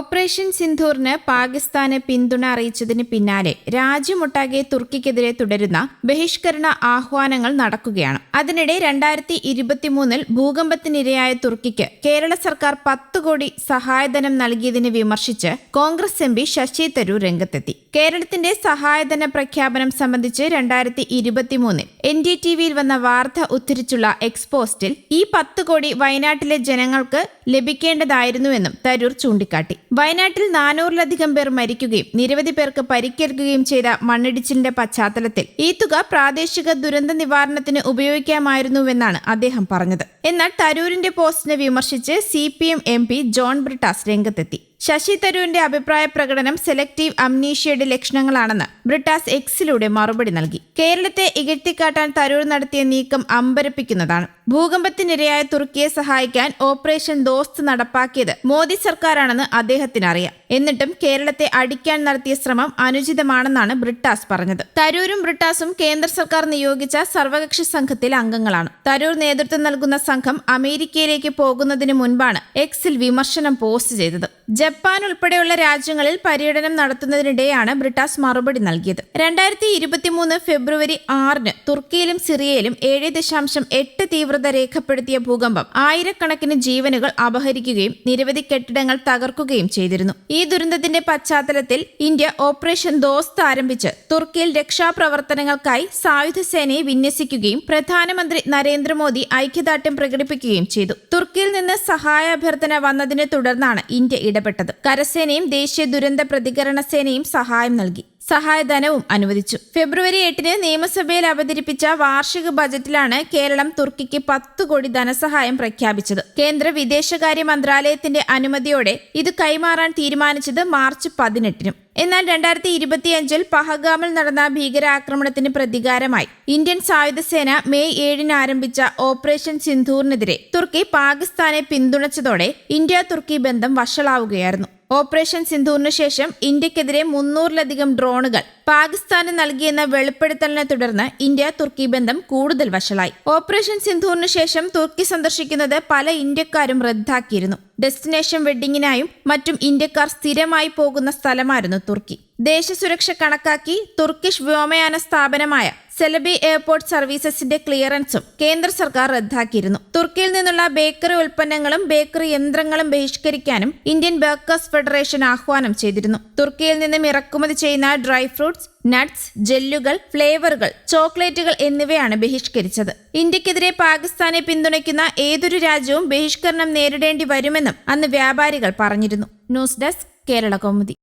Operation സിന്ധൂറിന് പാകിസ്ഥാന് പിന്തുണ അറിയിച്ചതിന് പിന്നാലെ രാജ്യമൊട്ടാകെ തുർക്കിക്കെതിരെ തുടരുന്ന ബഹിഷ്കരണ ആഹ്വാനങ്ങൾ നടക്കുകയാണ്. അതിനിടെ രണ്ടായിരത്തി ഇരുപത്തിമൂന്നിൽ ഭൂകമ്പത്തിനിരയായ തുർക്കിക്ക് കേരള സർക്കാർ പത്ത് കോടി സഹായധനം നൽകിയതിനെ വിമർശിച്ച് കോൺഗ്രസ് എം പി ശശി തരൂർ രംഗത്തെത്തി. കേരളത്തിന്റെ സഹായധന പ്രഖ്യാപനം സംബന്ധിച്ച് രണ്ടായിരത്തി ഇരുപത്തിമൂന്നിൽ എൻ ഡി ടി വിയിൽ വന്ന വാർത്ത ഉദ്ധരിച്ചുള്ള എക്സ്പോസ്റ്റിൽ ഈ പത്ത് കോടി വയനാട്ടിലെ ജനങ്ങൾക്ക് ലഭിക്കേണ്ടതായിരുന്നുവെന്നും തരൂർ ചൂണ്ടിക്കാട്ടി. വയനാട്ടിൽ നാനൂറിലധികം പേർ മരിക്കുകയും നിരവധി പേർക്ക് പരിക്കേൽക്കുകയും ചെയ്ത മണ്ണിടിച്ചിലിന്റെ പശ്ചാത്തലത്തിൽ ഈ തുക പ്രാദേശിക ദുരന്ത നിവാരണത്തിന് ഉപയോഗിക്കാമായിരുന്നുവെന്നാണ് അദ്ദേഹം പറഞ്ഞത്. എന്നാൽ തരൂരിന്റെ പോസ്റ്റിനെ വിമർശിച്ച് C P M M P John Brittas രംഗത്തെത്തി. ശശി തരൂരിന്റെ അഭിപ്രായ പ്രകടനം സെലക്ടീവ് അംനീഷ്യയുടെ ലക്ഷണങ്ങളാണെന്ന് ബ്രിട്ടാസ് എക്സിലൂടെ മറുപടി നൽകി. കേരളത്തെ ഇകഴ്ത്തിക്കാട്ടാൻ തരൂർ നടത്തിയ നീക്കം അമ്പരപ്പിക്കുന്നതാണ്. ഭൂകമ്പത്തിനിരയായ തുർക്കിയെ സഹായിക്കാൻ ഓപ്പറേഷൻ ദോസ്ത് നടപ്പാക്കിയത് മോദി സർക്കാരാണെന്ന് അദ്ദേഹത്തിന് അറിയാം എന്നിട്ടും കേരളത്തെ അടിക്കാൻ നടത്തിയ ശ്രമം അനുചിതമാണെന്നാണ് ബ്രിട്ടാസ് പറഞ്ഞത്. തരൂരും ബ്രിട്ടാസും കേന്ദ്ര സർക്കാർ നിയോഗിച്ച സർവകക്ഷി സംഘത്തിൽ അംഗങ്ങളാണ്. തരൂർ നേതൃത്വം നൽകുന്ന സംഘം അമേരിക്കയിലേക്ക് പോകുന്നതിന് മുൻപാണ് എക്സിൽ വിമർശനം പോസ്റ്റ് ചെയ്തത്. ജപ്പാൻ ഉൾപ്പെടെയുള്ള രാജ്യങ്ങളിൽ പര്യടനം നടത്തുന്നതിനിടെയാണ് ബ്രിട്ടാസ് മറുപടി നൽകിയത്. രണ്ടായിരത്തി ഇരുപത്തിമൂന്ന് ഫെബ്രുവരി ആറിന് തുർക്കിയിലും സിറിയയിലും ഏഴ് ദശാംശം എട്ട് തീവ്രത രേഖപ്പെടുത്തിയ ഭൂകമ്പം ആയിരക്കണക്കിന് ജീവനുകൾ അപഹരിക്കുകയും നിരവധി കെട്ടിടങ്ങൾ തകർക്കുകയും ചെയ്തിരുന്നു. ഈ ദുരന്തത്തിന്റെ പശ്ചാത്തലത്തിൽ ഇന്ത്യ ഓപ്പറേഷൻ ദോസ്ത് ആരംഭിച്ച് തുർക്കിയിൽ രക്ഷാപ്രവർത്തനങ്ങൾക്കായി സായുധ സേനയെ വിന്യസിക്കുകയും പ്രധാനമന്ത്രി നരേന്ദ്രമോദി ഐക്യദാർഢ്യം പ്രകടിപ്പിക്കുകയും ചെയ്തു. തുർക്കിയിൽ നിന്ന് സഹായ അഭ്യർത്ഥന വന്നതിനെ തുടർന്നാണ് ഇന്ത്യ ഇടപെട്ടത്. കരസേനയും ദേശീയ ദുരന്ത പ്രതികരണ സേനയും സഹായം നൽകി. സഹായധനവും അനുവദിച്ചു. ഫെബ്രുവരി എട്ടിന് നിയമസഭയിൽ അവതരിപ്പിച്ച വാർഷിക ബജറ്റിലാണ് കേരളം തുർക്കിക്ക് പത്ത് കോടി ധനസഹായം പ്രഖ്യാപിച്ചത്. കേന്ദ്ര വിദേശകാര്യ മന്ത്രാലയത്തിന്റെ അനുമതിയോടെ ഇത് കൈമാറാൻ തീരുമാനിച്ചത് മാർച്ച് പതിനെട്ടിനും. എന്നാൽ രണ്ടായിരത്തി ഇരുപത്തിയഞ്ചിൽ പഹഗാമിൽ നടന്ന ഭീകരാക്രമണത്തിന് പ്രതികാരമായി. ഇന്ത്യൻ സായുധസേന മെയ് ഏഴിന് ആരംഭിച്ച ഓപ്പറേഷൻ സിന്ധൂറിനെതിരെ തുർക്കി പാകിസ്ഥാനെ പിന്തുണച്ചതോടെ ഇന്ത്യ തുർക്കി ബന്ധം വഷളാവുകയായിരുന്നു. ഓപ്പറേഷൻ സിന്ധൂറിന് ശേഷം ഇന്ത്യക്കെതിരെ മുന്നൂറിലധികം ഡ്രോണുകൾ പാകിസ്ഥാന് നൽകിയെന്ന വെളിപ്പെടുത്തലിനെ തുടർന്ന് ഇന്ത്യ തുർക്കി ബന്ധം കൂടുതൽ വഷളായി. ഓപ്പറേഷൻ സിന്ധൂറിന് ശേഷം തുർക്കി സന്ദർശിക്കുന്നത് പല ഇന്ത്യക്കാരും റദ്ദാക്കിയിരുന്നു. ഡെസ്റ്റിനേഷൻ വെഡ്ഡിങ്ങിനായും മറ്റും ഇന്ത്യക്കാർ സ്ഥിരമായി പോകുന്ന സ്ഥലമായിരുന്നു തുർക്കി. ദേശസുരക്ഷ കണക്കാക്കി തുർക്കിഷ് വ്യോമയാന സ്ഥാപനമായ സെലബി എയർപോർട്ട് സർവീസസിന്റെ ക്ലിയറൻസും കേന്ദ്ര സർക്കാർ റദ്ദാക്കിയിരുന്നു. തുർക്കിയിൽ നിന്നുള്ള ബേക്കറി ഉൽപ്പന്നങ്ങളും ബേക്കറി യന്ത്രങ്ങളും ബഹിഷ്കരിക്കാനും ഇന്ത്യൻ ബേക്കേഴ്സ് ഫെഡറേഷൻ ആഹ്വാനം ചെയ്തിരുന്നു. തുർക്കിയിൽ നിന്നും ഇറക്കുമതി ചെയ്യുന്ന ഡ്രൈ ഫ്രൂട്ട്സ് നട്ട്സ് ജെല്ലുകൾ ഫ്ലേവറുകൾ ചോക്ലേറ്റുകൾ എന്നിവയാണ് ബഹിഷ്കരിച്ചത്. ഇന്ത്യക്കെതിരെ പാകിസ്ഥാനെ പിന്തുണയ്ക്കുന്ന ഏതൊരു രാജ്യവും ബഹിഷ്കരണം നേരിടേണ്ടി വരുമെന്നും അന്ന് വ്യാപാരികൾ പറഞ്ഞിരുന്നു. News desk Kerala Kaumudi.